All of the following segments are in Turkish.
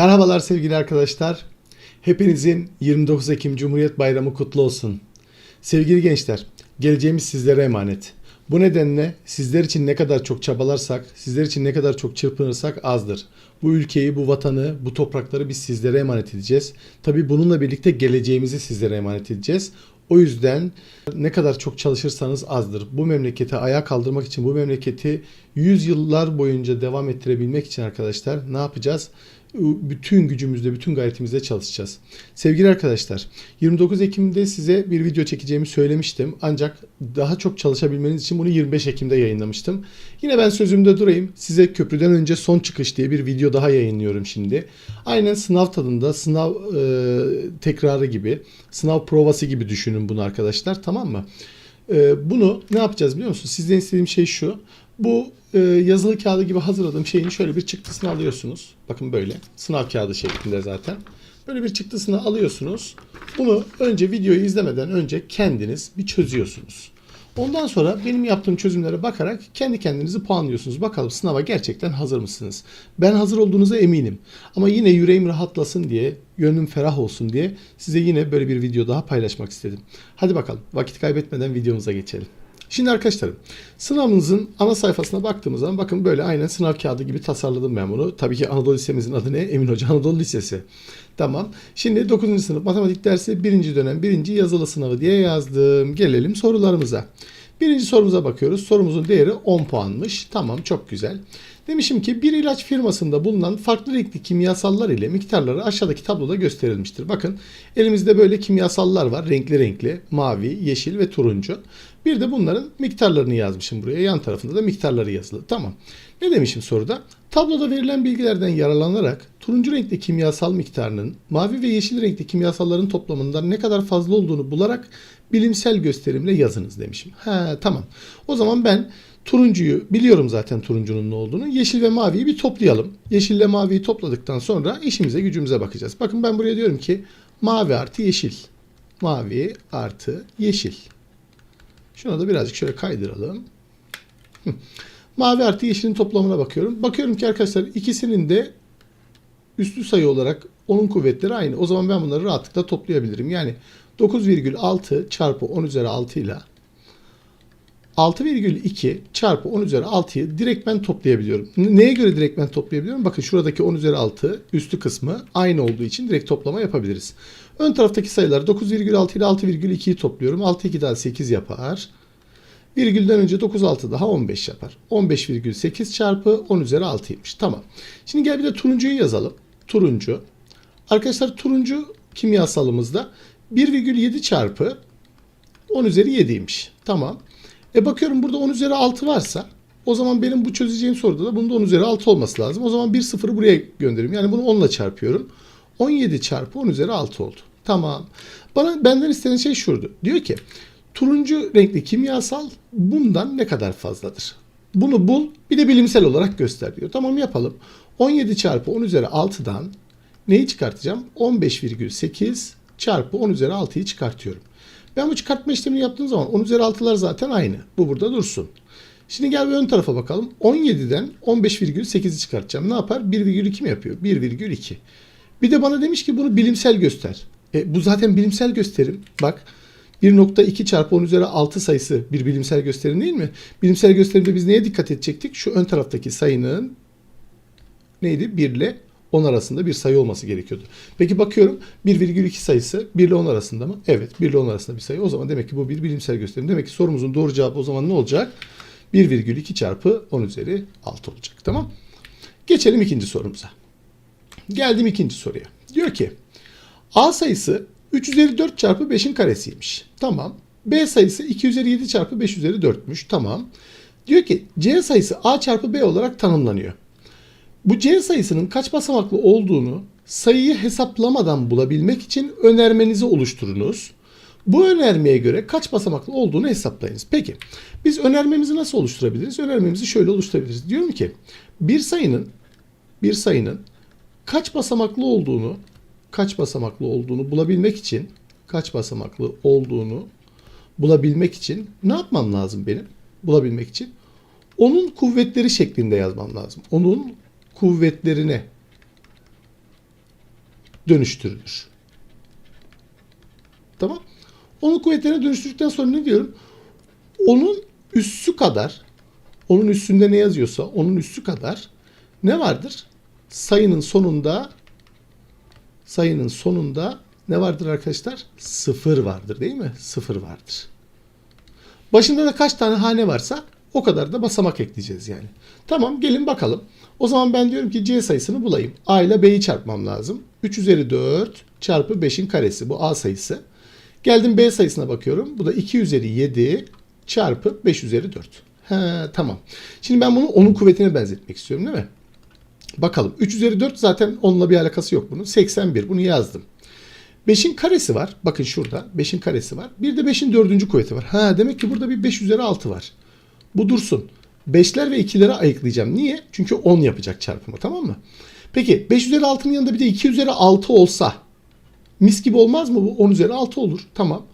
Merhabalar sevgili arkadaşlar. Hepinizin 29 Ekim Cumhuriyet Bayramı kutlu olsun. Sevgili gençler, geleceğimiz sizlere emanet. Bu nedenle sizler için ne kadar çok çabalarsak, sizler için ne kadar çok çırpınırsak azdır. Bu ülkeyi, bu vatanı, bu toprakları biz sizlere emanet edeceğiz. Tabii bununla birlikte geleceğimizi sizlere emanet edeceğiz. O yüzden ne kadar çok çalışırsanız azdır. Bu memleketi ayağa kaldırmak için, bu memleketi 100 yıllar boyunca devam ettirebilmek için arkadaşlar ne yapacağız? Bütün gücümüzle, bütün gayretimizle çalışacağız. Sevgili arkadaşlar, 29 Ekim'de size bir video çekeceğimi söylemiştim. Ancak daha çok çalışabilmeniz için bunu 25 Ekim'de yayınlamıştım. Yine ben sözümde durayım. Size köprüden önce son çıkış diye bir video daha yayınlıyorum şimdi. Aynen sınav tadında, sınav e, tekrarı gibi, sınav provası gibi düşünün bunu arkadaşlar. Tamam mı? E, bunu ne yapacağız biliyor musunuz? Sizden istediğim şey şu. Bu e, yazılı kağıdı gibi hazırladığım şeyin şöyle bir çıktısını alıyorsunuz. Bakın böyle. Sınav kağıdı şeklinde zaten. Böyle bir çıktısını alıyorsunuz. Bunu önce videoyu izlemeden önce kendiniz bir çözüyorsunuz. Ondan sonra benim yaptığım çözümlere bakarak kendi kendinizi puanlıyorsunuz. Bakalım sınava gerçekten hazır mısınız? Ben hazır olduğunuza eminim. Ama yine yüreğim rahatlasın diye, gönlüm ferah olsun diye size yine böyle bir video daha paylaşmak istedim. Hadi bakalım vakit kaybetmeden videomuza geçelim. Şimdi arkadaşlarım sınavınızın ana sayfasına baktığımız zaman bakın böyle aynen sınav kağıdı gibi tasarladım ben bunu. Tabii ki Anadolu Lisemizin adı ne? Emin Hoca Anadolu Lisesi. Tamam. Şimdi 9. sınıf matematik dersi 1. dönem 1. yazılı sınavı diye yazdım. Gelelim sorularımıza. Birinci sorumuza bakıyoruz. Sorumuzun değeri 10 puanmış. Tamam çok güzel. Demişim ki bir ilaç firmasında bulunan farklı renkli kimyasallar ile miktarları aşağıdaki tabloda gösterilmiştir. Bakın elimizde böyle kimyasallar var. Renkli renkli. Mavi, yeşil ve turuncu. Bir de bunların miktarlarını yazmışım buraya. Yan tarafında da miktarları yazılı. Tamam. Ne demişim soruda? Tabloda verilen bilgilerden yararlanarak turuncu renkli kimyasal miktarının mavi ve yeşil renkli kimyasalların toplamından ne kadar fazla olduğunu bularak bilimsel gösterimle yazınız demişim. Ha tamam. O zaman ben turuncuyu biliyorum zaten turuncunun ne olduğunu. Yeşil ve maviyi bir toplayalım. Yeşille maviyi topladıktan sonra işimize gücümüze bakacağız. Bakın ben buraya diyorum ki mavi artı yeşil. Mavi artı yeşil. Şuna da birazcık şöyle kaydıralım. Mavi artı yeşilin toplamına bakıyorum. Bakıyorum ki arkadaşlar ikisinin de üslü sayı olarak onun kuvvetleri aynı. O zaman ben bunları rahatlıkla toplayabilirim. Yani 9,6 çarpı 10 üzeri 6 ile 6,2 çarpı 10 üzeri 6'yı direkt ben toplayabiliyorum. Neye göre direkt ben toplayabiliyorum? Bakın şuradaki 10 üzeri 6 üstü kısmı aynı olduğu için direkt toplama yapabiliriz. Ön taraftaki sayılar 9,6 ile 6,2'yi topluyorum. 6 2 daha 8 yapar. Virgülden önce 9 6 daha 15 yapar. 15,8 çarpı 10 üzeri 6'ymış. Tamam. Şimdi gel bir de turuncuyu yazalım. Turuncu. Arkadaşlar turuncu kimyasalımızda 1,7 çarpı 10 üzeri 7'ymiş. Tamam. E bakıyorum burada 10 üzeri 6 varsa o zaman benim bu çözeceğim soruda da bunda 10 üzeri 6 olması lazım. O zaman bir sıfırı buraya gönderiyorum. Yani bunu 10 ile çarpıyorum. 17 çarpı 10 üzeri 6 oldu. Tamam. Bana benden istenen şey şurdu. Diyor ki turuncu renkli kimyasal bundan ne kadar fazladır? Bunu bul bir de bilimsel olarak göster diyor. Tamam yapalım. 17 çarpı 10 üzeri 6'dan neyi çıkartacağım? 15,8 çarpı 10 üzeri 6'yı çıkartıyorum. Ben bu çıkartma işlemini yaptığım zaman 10 üzeri 6'lar zaten aynı. Bu burada dursun. Şimdi gel bir ön tarafa bakalım. 17'den 15,8'i çıkartacağım. Ne yapar? 1,2 mi yapıyor? 1,2. Bir de bana demiş ki bunu bilimsel göster. E, bu zaten bilimsel gösterim. Bak 1.2 çarpı 10 üzeri 6 sayısı bir bilimsel gösterim değil mi? Bilimsel gösterimde biz neye dikkat edecektik? Şu ön taraftaki sayının neydi? 1 ile 10 arasında bir sayı olması gerekiyordu. Peki bakıyorum 1,2 sayısı 1 ile 10 arasında mı? Evet 1 ile 10 arasında bir sayı. O zaman demek ki bu bir bilimsel gösterim. Demek ki sorumuzun doğru cevabı o zaman ne olacak? 1,2 çarpı 10 üzeri 6 olacak. Tamam. Geçelim ikinci sorumuza. Geldim ikinci soruya. Diyor ki A sayısı 3 üzeri 4 çarpı 5'in karesiymiş. Tamam. B sayısı 2 üzeri 7 çarpı 5 üzeri 4'müş. Tamam. Diyor ki C sayısı A çarpı B olarak tanımlanıyor. Bu C sayısının kaç basamaklı olduğunu sayıyı hesaplamadan bulabilmek için önermenizi oluşturunuz. Bu önermeye göre kaç basamaklı olduğunu hesaplayınız. Peki biz önermemizi nasıl oluşturabiliriz? Önermemizi şöyle oluşturabiliriz. Diyorum ki bir sayının bir sayının kaç basamaklı olduğunu kaç basamaklı olduğunu bulabilmek için kaç basamaklı olduğunu bulabilmek için ne yapmam lazım benim? Bulabilmek için onun kuvvetleri şeklinde yazmam lazım. Onun kuvvetlerine dönüştürülür. Tamam. Onun kuvvetlerine dönüştürdükten sonra ne diyorum? Onun üssü kadar, onun üstünde ne yazıyorsa onun üssü kadar ne vardır? Sayının sonunda sayının sonunda ne vardır arkadaşlar? Sıfır vardır değil mi? Sıfır vardır. Başında da kaç tane hane varsa o kadar da basamak ekleyeceğiz yani. Tamam gelin bakalım. O zaman ben diyorum ki C sayısını bulayım. A ile B'yi çarpmam lazım. 3 üzeri 4 çarpı 5'in karesi. Bu A sayısı. Geldim B sayısına bakıyorum. Bu da 2 üzeri 7 çarpı 5 üzeri 4. He, tamam. Şimdi ben bunu onun kuvvetine benzetmek istiyorum değil mi? Bakalım. 3 üzeri 4 zaten onunla bir alakası yok bunun. 81. Bunu yazdım. 5'in karesi var. Bakın şurada 5'in karesi var. Bir de 5'in dördüncü kuvveti var. Ha demek ki burada bir 5 üzeri 6 var. Bu dursun. 5'ler ve 2'leri ayıklayacağım. Niye? Çünkü 10 yapacak çarpımı tamam mı? Peki 5 üzeri 6'nın yanında bir de 2 üzeri 6 olsa mis gibi olmaz mı bu? 10 üzeri 6 olur. Tamam.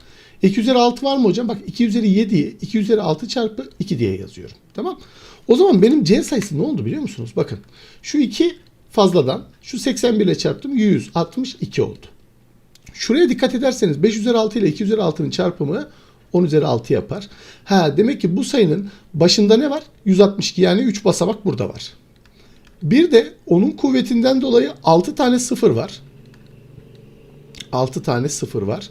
2 üzeri 6 var mı hocam? Bak 2 üzeri 7'yi 2 üzeri 6 çarpı 2 diye yazıyorum. Tamam. O zaman benim C sayısı ne oldu biliyor musunuz? Bakın şu 2 fazladan şu 81 ile çarptım 162 oldu. Şuraya dikkat ederseniz 5 üzeri 6 ile 2 üzeri 6'nın çarpımı 10 üzeri 6 yapar. Ha demek ki bu sayının başında ne var? 162 yani 3 basamak burada var. Bir de onun kuvvetinden dolayı 6 tane sıfır var. 6 tane sıfır var.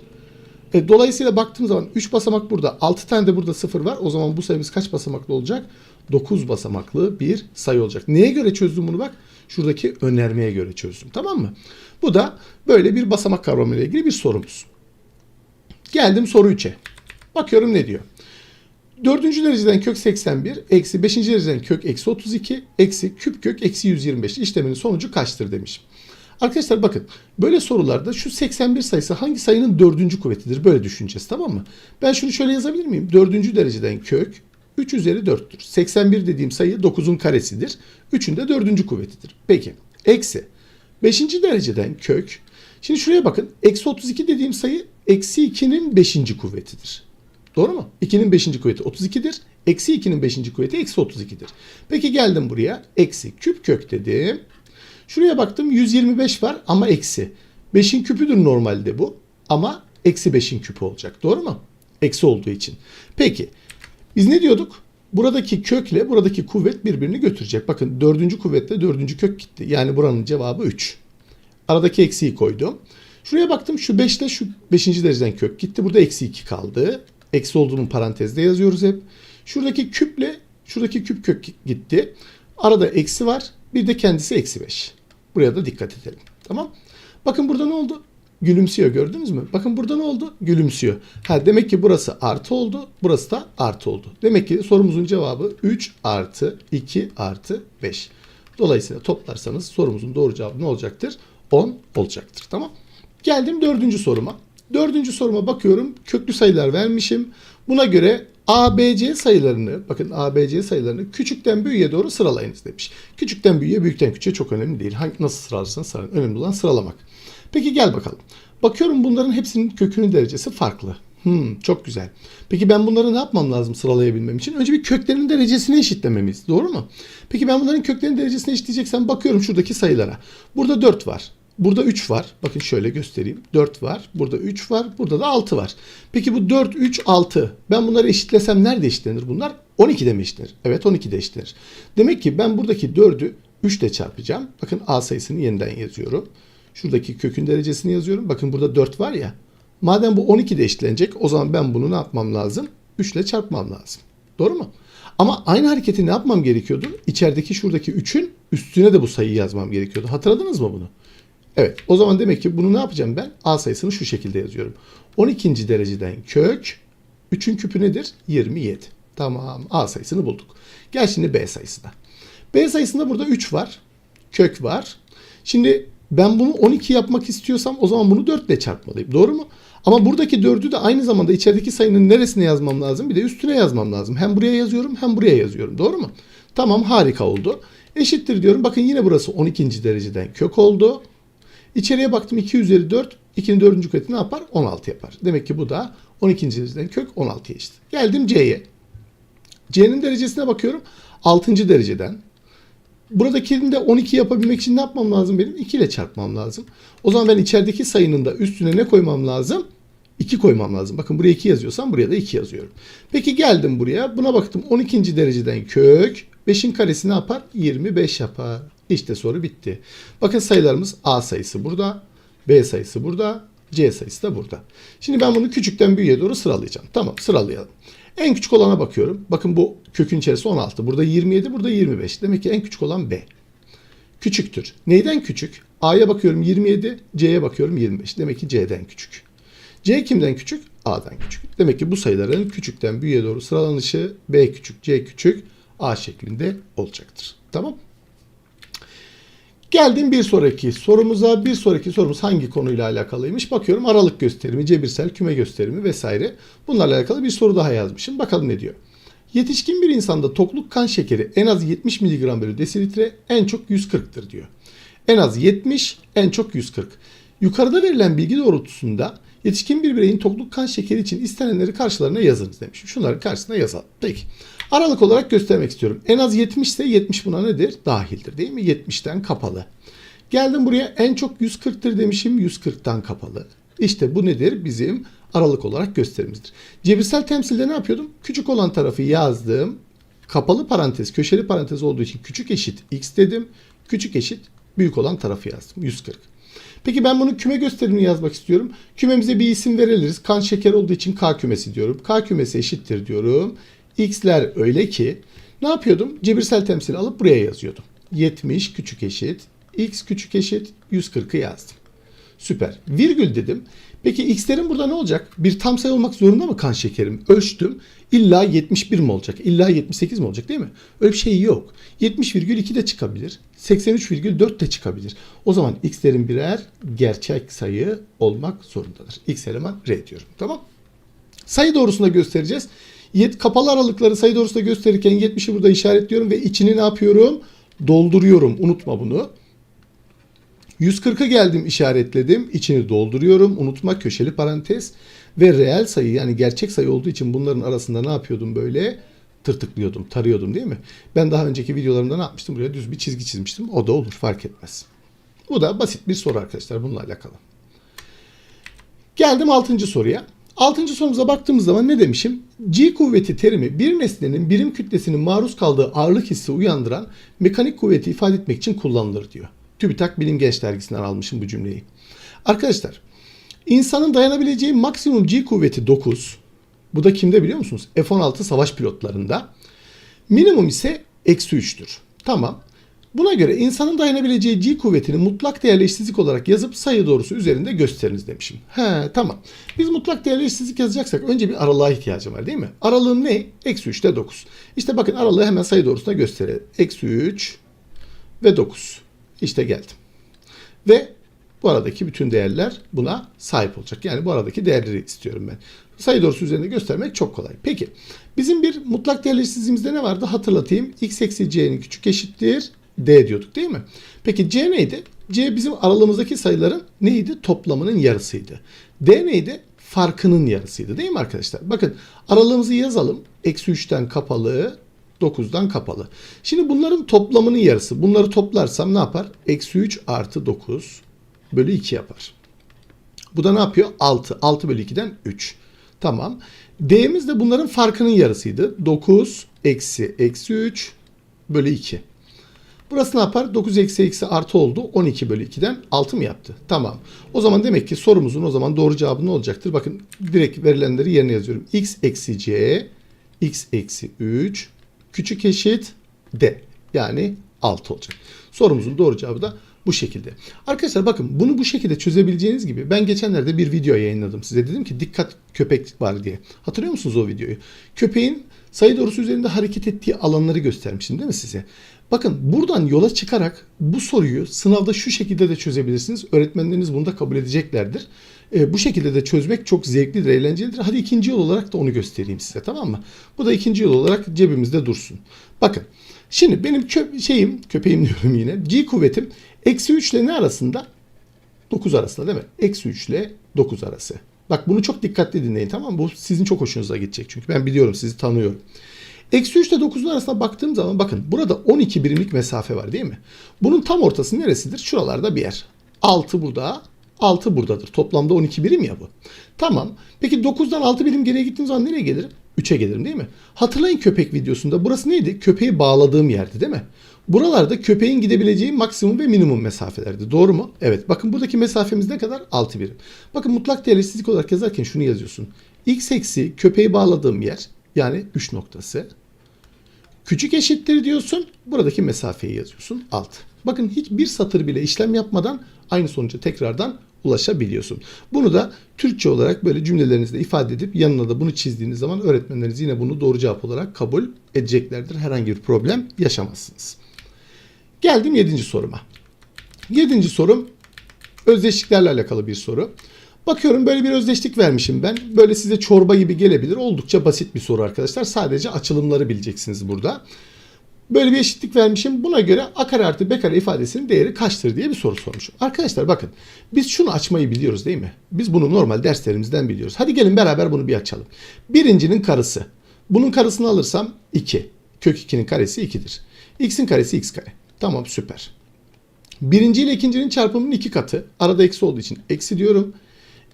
E, dolayısıyla baktığım zaman 3 basamak burada, 6 tane de burada sıfır var. O zaman bu sayımız kaç basamaklı olacak? 9 basamaklı bir sayı olacak. Neye göre çözdüm bunu bak? Şuradaki önermeye göre çözdüm. Tamam mı? Bu da böyle bir basamak kavramı ile ilgili bir sorumuz. Geldim soru 3'e. Bakıyorum ne diyor? Dördüncü dereceden kök 81, eksi beşinci dereceden kök eksi 32, eksi küp kök eksi 125 işleminin sonucu kaçtır demiş. Arkadaşlar bakın böyle sorularda şu 81 sayısı hangi sayının dördüncü kuvvetidir böyle düşüneceğiz tamam mı? Ben şunu şöyle yazabilir miyim? Dördüncü dereceden kök 3 üzeri 4'tür. 81 dediğim sayı 9'un karesidir. 3'ün de dördüncü kuvvetidir. Peki eksi 5. dereceden kök. Şimdi şuraya bakın. Eksi 32 dediğim sayı eksi 2'nin 5. kuvvetidir. Doğru mu? 2'nin 5. kuvveti 32'dir. Eksi 2'nin 5. kuvveti eksi 32'dir. Peki geldim buraya. Eksi küp kök dedim. Şuraya baktım 125 var ama eksi. 5'in küpüdür normalde bu. Ama eksi 5'in küpü olacak. Doğru mu? Eksi olduğu için. Peki. Biz ne diyorduk? Buradaki kökle buradaki kuvvet birbirini götürecek. Bakın dördüncü kuvvetle dördüncü kök gitti. Yani buranın cevabı 3. Aradaki eksiyi koydum. Şuraya baktım şu 5 ile şu 5. dereceden kök gitti. Burada eksi 2 kaldı. Eksi olduğunu parantezde yazıyoruz hep. Şuradaki küple şuradaki küp kök gitti. Arada eksi var. Bir de kendisi eksi 5. Buraya da dikkat edelim. Tamam. Bakın burada ne oldu? Gülümsüyor gördünüz mü? Bakın burada ne oldu? Gülümsüyor. Ha demek ki burası artı oldu. Burası da artı oldu. Demek ki sorumuzun cevabı 3 artı 2 artı 5. Dolayısıyla toplarsanız sorumuzun doğru cevabı ne olacaktır? 10 olacaktır. Tamam. Geldim dördüncü soruma. Dördüncü soruma bakıyorum. Köklü sayılar vermişim. Buna göre ABC sayılarını, bakın ABC sayılarını küçükten büyüğe doğru sıralayınız demiş. Küçükten büyüğe, büyükten küçüğe çok önemli değil. Hangi nasıl sıralarsanız sıralayın. Önemli olan sıralamak. Peki gel bakalım. Bakıyorum bunların hepsinin kökünün derecesi farklı. Hmm, çok güzel. Peki ben bunları ne yapmam lazım sıralayabilmem için? Önce bir köklerinin derecesini eşitlememiz. Doğru mu? Peki ben bunların köklerinin derecesini eşitleyeceksem bakıyorum şuradaki sayılara. Burada 4 var. Burada 3 var. Bakın şöyle göstereyim. 4 var. Burada 3 var. Burada da 6 var. Peki bu 4, 3, 6. Ben bunları eşitlesem nerede eşitlenir bunlar? 12'de mi eşitlenir? Evet 12'de eşitlenir. Demek ki ben buradaki 4'ü 3 ile çarpacağım. Bakın A sayısını yeniden yazıyorum. Şuradaki kökün derecesini yazıyorum. Bakın burada 4 var ya. Madem bu 12'de eşitlenecek o zaman ben bunu ne yapmam lazım? 3 ile çarpmam lazım. Doğru mu? Ama aynı hareketi ne yapmam gerekiyordu? İçerideki şuradaki 3'ün üstüne de bu sayıyı yazmam gerekiyordu. Hatırladınız mı bunu? Evet. O zaman demek ki bunu ne yapacağım ben? A sayısını şu şekilde yazıyorum. 12. dereceden kök 3'ün küpü nedir? 27. Tamam. A sayısını bulduk. Gel şimdi B sayısına. B sayısında burada 3 var. Kök var. Şimdi ben bunu 12 yapmak istiyorsam o zaman bunu 4 ile çarpmalıyım. Doğru mu? Ama buradaki 4'ü de aynı zamanda içerideki sayının neresine yazmam lazım? Bir de üstüne yazmam lazım. Hem buraya yazıyorum hem buraya yazıyorum. Doğru mu? Tamam harika oldu. Eşittir diyorum. Bakın yine burası 12. dereceden kök oldu. İçeriye baktım 2 üzeri 4. 2'nin 4. kuvveti ne yapar? 16 yapar. Demek ki bu da 12. dereceden kök 16'ya eşit. Geldim C'ye. C'nin derecesine bakıyorum. 6. dereceden. buradakini de 12 yapabilmek için ne yapmam lazım benim? 2 ile çarpmam lazım. O zaman ben içerideki sayının da üstüne ne koymam lazım? 2 koymam lazım. Bakın buraya 2 yazıyorsam buraya da 2 yazıyorum. Peki geldim buraya. Buna baktım 12. dereceden kök. 5'in karesi ne yapar? 25 yapar. İşte soru bitti. Bakın sayılarımız A sayısı burada. B sayısı burada. C sayısı da burada. Şimdi ben bunu küçükten büyüğe doğru sıralayacağım. Tamam sıralayalım. En küçük olana bakıyorum. Bakın bu kökün içerisi 16. Burada 27, burada 25. Demek ki en küçük olan B. Küçüktür. Neyden küçük? A'ya bakıyorum 27, C'ye bakıyorum 25. Demek ki C'den küçük. C kimden küçük? A'dan küçük. Demek ki bu sayıların küçükten büyüğe doğru sıralanışı B küçük, C küçük, A şeklinde olacaktır. Tamam Geldim bir sonraki sorumuza. Bir sonraki sorumuz hangi konuyla alakalıymış? Bakıyorum aralık gösterimi, cebirsel küme gösterimi vesaire. Bunlarla alakalı bir soru daha yazmışım. Bakalım ne diyor. Yetişkin bir insanda tokluk kan şekeri en az 70 mg bölü desilitre en çok 140'tır diyor. En az 70, en çok 140. Yukarıda verilen bilgi doğrultusunda yetişkin bir bireyin tokluk kan şekeri için istenenleri karşılarına yazınız demiş. Şunların karşısına yazalım. Peki. Aralık olarak göstermek istiyorum. En az 70 ise 70 buna nedir? Dahildir değil mi? 70'ten kapalı. Geldim buraya en çok 140'tır demişim. 140'tan kapalı. İşte bu nedir? Bizim aralık olarak gösterimizdir. Cebirsel temsilde ne yapıyordum? Küçük olan tarafı yazdım. Kapalı parantez, köşeli parantez olduğu için küçük eşit x dedim. Küçük eşit büyük olan tarafı yazdım. 140. Peki ben bunu küme gösterimini yazmak istiyorum. Kümemize bir isim veririz. Kan şeker olduğu için K kümesi diyorum. K kümesi eşittir diyorum. X'ler öyle ki ne yapıyordum? Cebirsel temsili alıp buraya yazıyordum. 70 küçük eşit, X küçük eşit 140'ı yazdım. Süper. Virgül dedim. Peki x'lerin burada ne olacak? Bir tam sayı olmak zorunda mı kan şekerim? Ölçtüm. İlla 71 mi olacak? İlla 78 mi olacak değil mi? Öyle bir şey yok. 70,2 de çıkabilir. 83,4 de çıkabilir. O zaman x'lerin birer gerçek sayı olmak zorundadır. X eleman R diyorum. Tamam. Sayı doğrusunda göstereceğiz. Yet, kapalı aralıkları sayı doğrusunda gösterirken 70'i burada işaretliyorum ve içini ne yapıyorum? Dolduruyorum. Unutma bunu. 140'a geldim işaretledim. İçini dolduruyorum. Unutma köşeli parantez. Ve reel sayı yani gerçek sayı olduğu için bunların arasında ne yapıyordum böyle? Tırtıklıyordum, tarıyordum değil mi? Ben daha önceki videolarımda ne yapmıştım? Buraya düz bir çizgi çizmiştim. O da olur fark etmez. Bu da basit bir soru arkadaşlar bununla alakalı. Geldim 6. soruya. 6. sorumuza baktığımız zaman ne demişim? G kuvveti terimi bir nesnenin birim kütlesinin maruz kaldığı ağırlık hissi uyandıran mekanik kuvveti ifade etmek için kullanılır diyor. TÜBİTAK Bilim Genç dergisinden almışım bu cümleyi. Arkadaşlar insanın dayanabileceği maksimum G kuvveti 9. Bu da kimde biliyor musunuz? F-16 savaş pilotlarında. Minimum ise eksi 3'tür. Tamam. Buna göre insanın dayanabileceği G kuvvetini mutlak değerli eşsizlik olarak yazıp sayı doğrusu üzerinde gösteriniz demişim. He tamam. Biz mutlak değerli eşsizlik yazacaksak önce bir aralığa ihtiyacım var değil mi? Aralığım ne? Eksi 3 ile 9. İşte bakın aralığı hemen sayı doğrusuna gösterelim. Eksi 3 ve 9. İşte geldim. Ve bu aradaki bütün değerler buna sahip olacak. Yani bu aradaki değerleri istiyorum ben. Sayı doğrusu üzerinde göstermek çok kolay. Peki bizim bir mutlak değerli eşsizliğimizde ne vardı? Hatırlatayım. x eksi c'nin küçük eşittir d diyorduk değil mi? Peki c neydi? c bizim aralığımızdaki sayıların neydi? Toplamının yarısıydı. d neydi? Farkının yarısıydı değil mi arkadaşlar? Bakın aralığımızı yazalım. Eksi 3'ten kapalı 9'dan kapalı. Şimdi bunların toplamının yarısı. Bunları toplarsam ne yapar? Eksi 3 artı 9 bölü 2 yapar. Bu da ne yapıyor? 6. 6 bölü 2'den 3. Tamam. D'miz de bunların farkının yarısıydı. 9 eksi eksi 3 bölü 2. Burası ne yapar? 9 eksi eksi artı oldu. 12 bölü 2'den 6 mı yaptı? Tamam. O zaman demek ki sorumuzun o zaman doğru cevabı ne olacaktır? Bakın direkt verilenleri yerine yazıyorum. x eksi c x eksi 3 küçük eşit d. Yani 6 olacak. Sorumuzun doğru cevabı da bu şekilde. Arkadaşlar bakın bunu bu şekilde çözebileceğiniz gibi ben geçenlerde bir video yayınladım size. Dedim ki dikkat köpek var diye. Hatırlıyor musunuz o videoyu? Köpeğin sayı doğrusu üzerinde hareket ettiği alanları göstermiştim değil mi size? Bakın buradan yola çıkarak bu soruyu sınavda şu şekilde de çözebilirsiniz. Öğretmenleriniz bunu da kabul edeceklerdir. E, bu şekilde de çözmek çok zevklidir, eğlencelidir. Hadi ikinci yol olarak da onu göstereyim size tamam mı? Bu da ikinci yol olarak cebimizde dursun. Bakın şimdi benim köp şeyim, köpeğim diyorum yine. G kuvvetim eksi 3 ile ne arasında? 9 arasında değil mi? Eksi 3 ile 9 arası. Bak bunu çok dikkatli dinleyin tamam mı? Bu sizin çok hoşunuza gidecek çünkü ben biliyorum sizi tanıyorum. Eksi 3 ile 9'un arasına baktığım zaman bakın burada 12 birimlik mesafe var değil mi? Bunun tam ortası neresidir? Şuralarda bir yer. 6 burada, 6 buradadır. Toplamda 12 birim ya bu. Tamam. Peki 9'dan 6 birim geriye gittiğim zaman nereye gelirim? 3'e gelirim değil mi? Hatırlayın köpek videosunda burası neydi? Köpeği bağladığım yerdi değil mi? Buralarda köpeğin gidebileceği maksimum ve minimum mesafelerdi. Doğru mu? Evet. Bakın buradaki mesafemiz ne kadar? 6 birim. Bakın mutlak değer eşitlik olarak yazarken şunu yazıyorsun. X eksi köpeği bağladığım yer yani 3 noktası. Küçük eşittir diyorsun. Buradaki mesafeyi yazıyorsun. Alt. Bakın hiçbir satır bile işlem yapmadan aynı sonuca tekrardan ulaşabiliyorsun. Bunu da Türkçe olarak böyle cümlelerinizde ifade edip yanına da bunu çizdiğiniz zaman öğretmenleriniz yine bunu doğru cevap olarak kabul edeceklerdir. Herhangi bir problem yaşamazsınız. Geldim 7. soruma. 7. sorum özdeşliklerle alakalı bir soru. Bakıyorum böyle bir özdeşlik vermişim ben. Böyle size çorba gibi gelebilir. Oldukça basit bir soru arkadaşlar. Sadece açılımları bileceksiniz burada. Böyle bir eşitlik vermişim. Buna göre a kare artı b kare ifadesinin değeri kaçtır diye bir soru sormuş. Arkadaşlar bakın biz şunu açmayı biliyoruz değil mi? Biz bunu normal derslerimizden biliyoruz. Hadi gelin beraber bunu bir açalım. Birincinin karısı. Bunun karısını alırsam 2. Kök 2'nin karesi 2'dir. X'in karesi x kare. Tamam süper. Birinci ile ikincinin çarpımının iki katı. Arada eksi olduğu için eksi diyorum.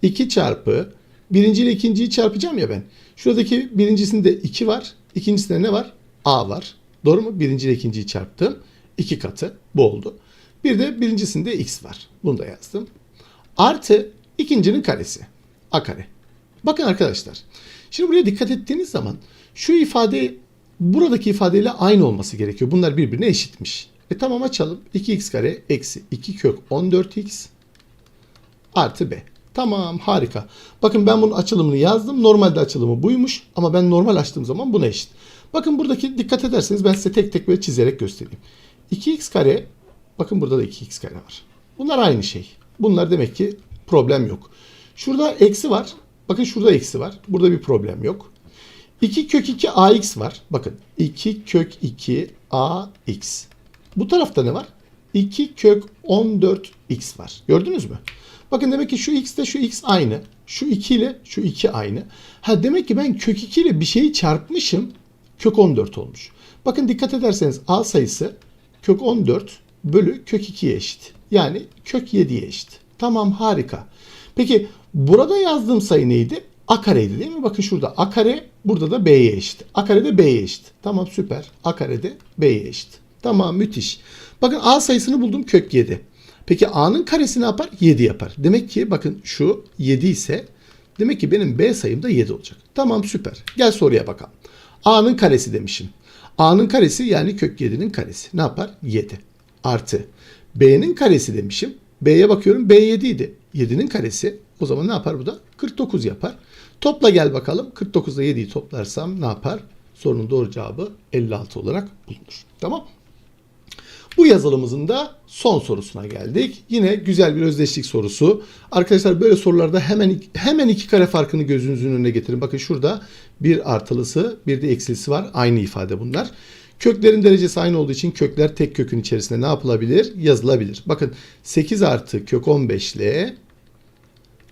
2 çarpı birinci ile ikinciyi çarpacağım ya ben. Şuradaki birincisinde 2 var. İkincisinde ne var? A var. Doğru mu? Birinci ile ikinciyi çarptım. 2 katı. Bu oldu. Bir de birincisinde x var. Bunu da yazdım. Artı ikincinin karesi. A kare. Bakın arkadaşlar. Şimdi buraya dikkat ettiğiniz zaman şu ifade buradaki ifadeyle aynı olması gerekiyor. Bunlar birbirine eşitmiş. E tamam açalım. 2x kare eksi 2 kök 14x artı b. Tamam harika. Bakın ben bunun açılımını yazdım. Normalde açılımı buymuş ama ben normal açtığım zaman buna eşit. Bakın buradaki dikkat ederseniz ben size tek tek böyle çizerek göstereyim. 2x kare bakın burada da 2x kare var. Bunlar aynı şey. Bunlar demek ki problem yok. Şurada eksi var. Bakın şurada eksi var. Burada bir problem yok. 2 kök 2 ax var. Bakın 2 kök 2 ax. Bu tarafta ne var? 2 kök 14x var. Gördünüz mü? Bakın demek ki şu x ile şu x aynı. Şu 2 ile şu 2 aynı. Ha demek ki ben kök 2 ile bir şeyi çarpmışım. Kök 14 olmuş. Bakın dikkat ederseniz a sayısı kök 14 bölü kök 2'ye eşit. Yani kök 7'ye eşit. Tamam harika. Peki burada yazdığım sayı neydi? A kareydi değil mi? Bakın şurada A kare burada da B'ye eşit. A kare de B'ye eşit. Tamam süper. A kare de B'ye eşit. Tamam müthiş. Bakın A sayısını buldum kök 7. Peki A'nın karesi ne yapar? 7 yapar. Demek ki bakın şu 7 ise demek ki benim B sayım da 7 olacak. Tamam süper. Gel soruya bakalım. A'nın karesi demişim. A'nın karesi yani kök 7'nin karesi. Ne yapar? 7. Artı. B'nin karesi demişim. B'ye bakıyorum. B 7 idi. 7'nin karesi. O zaman ne yapar bu da? 49 yapar. Topla gel bakalım. 49 ile 7'yi toplarsam ne yapar? Sorunun doğru cevabı 56 olarak bulunur. Tamam. Bu yazılımımızın da son sorusuna geldik. Yine güzel bir özdeşlik sorusu. Arkadaşlar böyle sorularda hemen hemen iki kare farkını gözünüzün önüne getirin. Bakın şurada bir artılısı bir de eksilisi var. Aynı ifade bunlar. Köklerin derecesi aynı olduğu için kökler tek kökün içerisinde ne yapılabilir? Yazılabilir. Bakın 8 artı kök 15 ile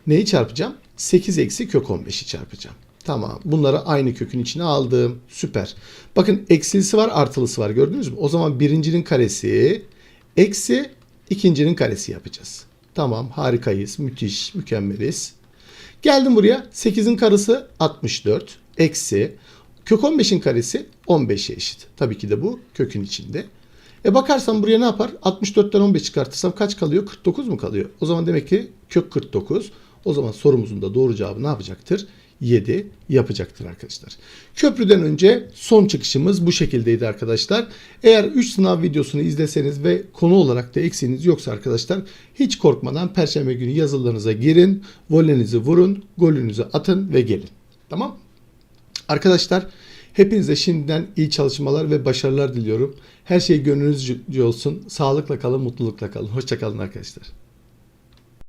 neyi çarpacağım? 8 eksi kök 15'i çarpacağım. Tamam. Bunları aynı kökün içine aldım. Süper. Bakın eksilisi var artılısı var gördünüz mü? O zaman birincinin karesi eksi ikincinin karesi yapacağız. Tamam harikayız. Müthiş. Mükemmeliz. Geldim buraya. 8'in karesi 64. Eksi. Kök 15'in karesi 15'e eşit. Tabii ki de bu kökün içinde. E bakarsam buraya ne yapar? 64'ten 15 çıkartırsam kaç kalıyor? 49 mu kalıyor? O zaman demek ki kök 49. O zaman sorumuzun da doğru cevabı ne yapacaktır? 7 yapacaktır arkadaşlar. Köprüden önce son çıkışımız bu şekildeydi arkadaşlar. Eğer 3 sınav videosunu izleseniz ve konu olarak da eksiğiniz yoksa arkadaşlar hiç korkmadan perşembe günü yazılarınıza girin, volenizi vurun, golünüzü atın ve gelin. Tamam? Arkadaşlar hepinize şimdiden iyi çalışmalar ve başarılar diliyorum. Her şey gönlünüzce olsun. Sağlıkla kalın, mutlulukla kalın. Hoşçakalın arkadaşlar.